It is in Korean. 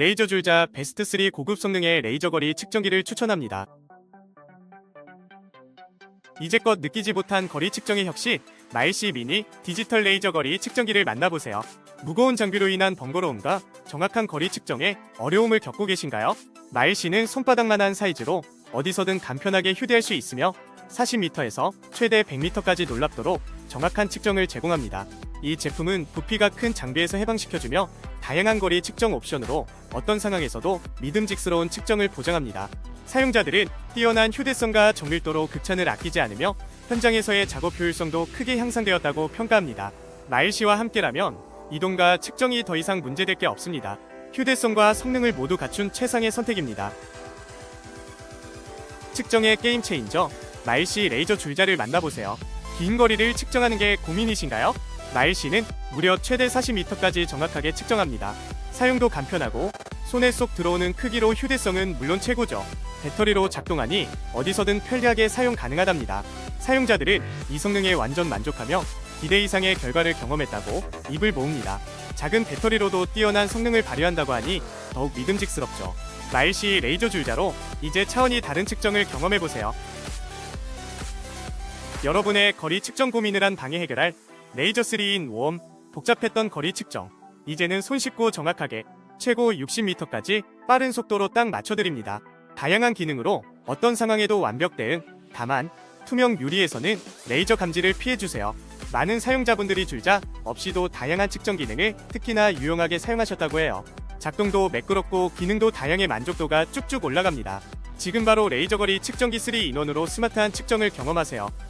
레이저 줄자 베스트 3 고급 성능의 레이저 거리 측정기를 추천합니다. 이제껏 느끼지 못한 거리 측정의 혁신, 마일시 미니 디지털 레이저 거리 측정기를 만나보세요. 무거운 장비로 인한 번거로움과 정확한 거리 측정에 어려움을 겪고 계신가요? 마일시는 손바닥만한 사이즈로 어디서든 간편하게 휴대할 수 있으며 40m에서 최대 100m까지 놀랍도록 정확한 측정을 제공합니다. 이 제품은 부피가 큰 장비에서 해방시켜주며 다양한 거리 측정 옵션으로 어떤 상황에서도 믿음직스러운 측정을 보장합니다. 사용자들은 뛰어난 휴대성과 정밀도로 극찬을 아끼지 않으며 현장에서의 작업 효율성도 크게 향상되었다고 평가합니다. 마일시와 함께라면 이동과 측정이 더 이상 문제될 게 없습니다. 휴대성과 성능을 모두 갖춘 최상의 선택입니다. 측정의 게임 체인저 마일시 레이저 줄자를 만나보세요. 긴 거리를 측정하는 게 고민이신가요? 마일시는 무려 최대 40m까지 정확하게 측정합니다. 사용도 간편하고 손에 쏙 들어오는 크기로 휴대성은 물론 최고죠. 배터리로 작동하니 어디서든 편리하게 사용 가능하답니다. 사용자들은 이 성능에 완전 만족하며 기대 이상의 결과를 경험했다고 입을 모읍니다. 작은 배터리로도 뛰어난 성능을 발휘한다고 하니 더욱 믿음직스럽죠. 마일시 레이저 줄자로 이제 차원이 다른 측정을 경험해보세요. 여러분의 거리 측정 고민을 한 방에 해결할 레이저 3인 웜 복잡했던 거리 측정 이제는 손쉽고 정확하게 최고 60m까지 빠른 속도로 딱 맞춰드립니다. 다양한 기능으로 어떤 상황에도 완벽 대응 다만 투명 유리에서는 레이저 감지를 피해주세요. 많은 사용자분들이 줄자 없이도 다양한 측정 기능을 특히나 유용하게 사용하셨다고 해요. 작동도 매끄럽고 기능도 다양해 만족도가 쭉쭉 올라갑니다. 지금 바로 레이저 거리 측정기 3 인원으로 스마트한 측정을 경험하세요.